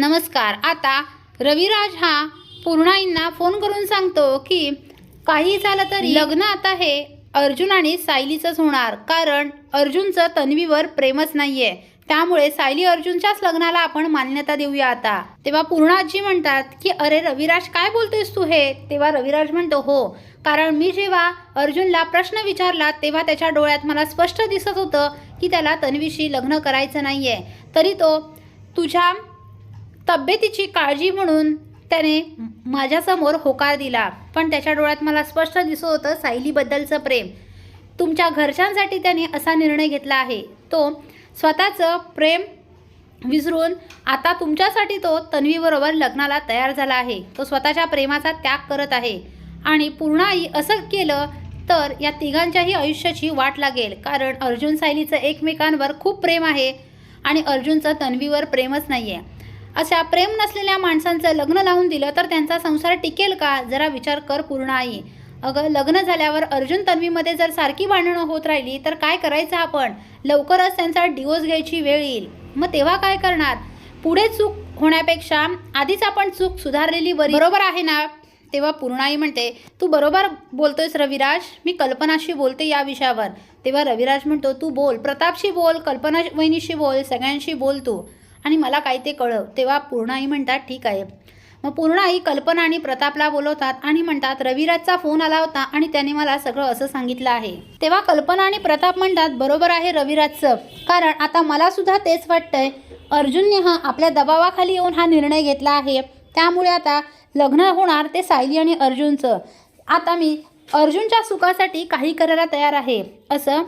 नमस्कार. आता रविराज हा पूर्णाईंना फोन करून सांगतो की काही झालं तरी लग्न आता हे अर्जुन आणि सायलीचंच होणार. कारण अर्जुनचं तन्वीवर प्रेमच नाहीये. त्यामुळे सायली अर्जुनच्याच लग्नाला आपण मान्यता देऊया आता. तेव्हा पूर्णाजी म्हणतात की अरे रविराज काय बोलतोयस तू हे? तेव्हा रविराज म्हणतो हो कारण मी जेव्हा अर्जुनला प्रश्न विचारला तेव्हा त्याच्या डोळ्यात मला स्पष्ट दिसत होतं की त्याला तन्वीशी लग्न करायचं नाहीये. तरी तो तुझ्या तब्येतीची काळजी म्हणून त्याने माझ्यासमोर होकार दिला. पण त्याच्या डोळ्यात मला स्पष्ट दिसत होतं सायलीबद्दलचं प्रेम. तुमच्या घरच्यांसाठी त्याने असा निर्णय घेतला आहे. तो स्वतःचं प्रेम विसरून आता तुमच्यासाठी तो तन्वीबरोबर लग्नाला तयार झाला आहे. तो स्वतःच्या प्रेमाचा त्याग करत आहे. आणि पूर्णाई असं केलं तर या तिघांच्याही आयुष्याची वाट लागेल. कारण अर्जुन सायलीचं एकमेकांवर खूप प्रेम आहे आणि अर्जुनचं तन्वीवर प्रेमच नाही आहे अशा प्रेम नसलेल्या माणसांचं लग्न लावून दिलं तर त्यांचा संसार टिकेल का? जरा विचार कर पूर्ण आई. अगं लग्न झाल्यावर अर्जुन तन्वीमध्ये जर सारखी भांडणं होत राहिली तर काय करायचं आपण? लवकरच त्यांचा डिवोर्स घ्यायची वेळ येईल. मग तेव्हा काय करणार? पुढे चूक होण्यापेक्षा आधीच आपण चूक सुधारलेली बरी बरोबर आहे ना? तेव्हा पूर्णाई म्हणते तू बरोबर बोलतोयस रविराज. मी कल्पनाशी बोलते या विषयावर. तेव्हा रविराज म्हणतो तू बोल. प्रतापशी बोल कल्पना वहिनीशी बोल सगळ्यांशी बोल तू. आणि मला काय ते कळव. तेव्हा पूर्णाई म्हणतात ठीक आहे. मग पूर्णाई कल्पना आणि प्रतापला बोलवतात आणि म्हणतात रविराजचा फोन आला होता आणि त्याने मला सगळं असं सांगितलं आहे. तेव्हा कल्पना आणि प्रताप म्हणतात बरोबर आहे रविराजचं. कारण आता मला सुद्धा तेच वाटतंय. अर्जुनने हा आपल्या दबावाखाली येऊन हा निर्णय घेतला आहे. त्यामुळे आता लग्न होणार ते सायली आणि अर्जुनचं. आता मी अर्जुनच्या सुखासाठी काही करायला तयार आहे. असं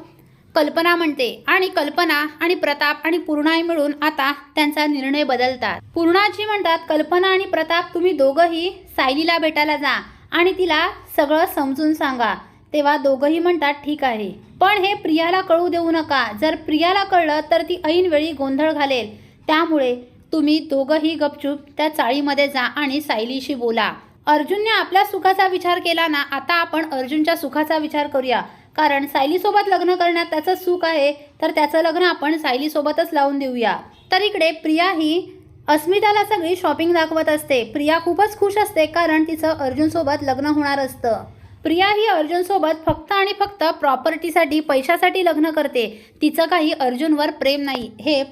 कल्पना म्हणते. आणि कल्पना आणि प्रताप आणि पूर्णाई मिळून आता त्यांचा निर्णय बदलतात. पूर्णाजी म्हणतात कल्पना आणि प्रताप तुम्ही दोघंही सायलीला भेटायला जा आणि तिला सगळं समजून सांगा. तेव्हा दोघंही म्हणतात ठीक आहे. पण हे प्रियाला कळू देऊ नका. जर प्रियाला कळलं तर ती ऐनवेळी गोंधळ घालेल. त्यामुळे तुम्ही दोघंही गपचूप त्या चाळीमध्ये जा आणि सायलीशी बोला. अर्जुनने आपल्या सुखाचा विचार केला ना आता आपण अर्जुनच्या सुखाचा विचार करूया. कारण सायलीसोबत लग्न करण्यात त्याचं सुख आहे तर त्याचं लग्न आपण सायलीसोबतच लावून देऊया. तर इकडे प्रिया ही अस्मिताला सगळी शॉपिंग दाखवत असते. प्रिया खूपच खुश असते कारण तिचं अर्जुनसोबत लग्न होणार असतं. प्रिया ही अर्जुनसोबत फक्त आणि फक्त प्रॉपर्टीसाठी पैशासाठी लग्न करते. तिचं काही अर्जुनवर प्रेम नाही. हे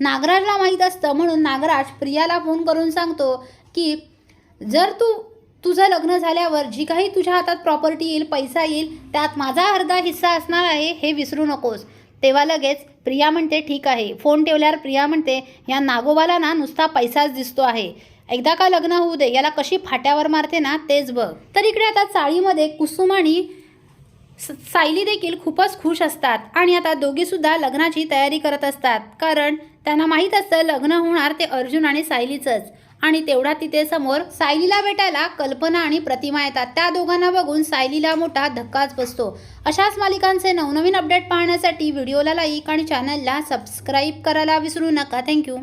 नागराजला माहीत असतं म्हणून नागराज प्रियाला फोन करून सांगतो की जर तू तुझं लग्न झाल्यावर जी काही तुझ्या हातात प्रॉपर्टी येईल पैसा येईल त्यात माझा अर्धा हिस्सा असणार आहे हे विसरू नकोस. तेव्हा लगेच प्रिया म्हणते ठीक आहे. फोन ठेवल्यावर प्रिया म्हणते या नागोबाला ना नुसता पैसाच दिसतो आहे. एकदा का लग्न होऊ दे याला कशी फाट्यावर मारते ना तेच बघ. तर इकडे आता चाळीमध्ये कुसुम आणि स- सायली देखील खूपच खुश असतात आणि आता दोघीसुद्धा लग्नाची तयारी करत असतात. कारण त्यांना माहीत असतं लग्न होणार ते अर्जुन आणि सायलीचंच. आणि तेवढा तिथे समोर सायलीला भेटायला कल्पना आणि प्रतिमा येतात. त्या दोघांना बघून सायलीला मोठा धक्काच बसतो. अशाच मालिकांचे नवनवीन अपडेट पाहण्यासाठी व्हिडिओला लाईक आणि चॅनलला सबस्क्राईब करायला विसरू नका. थँक्यू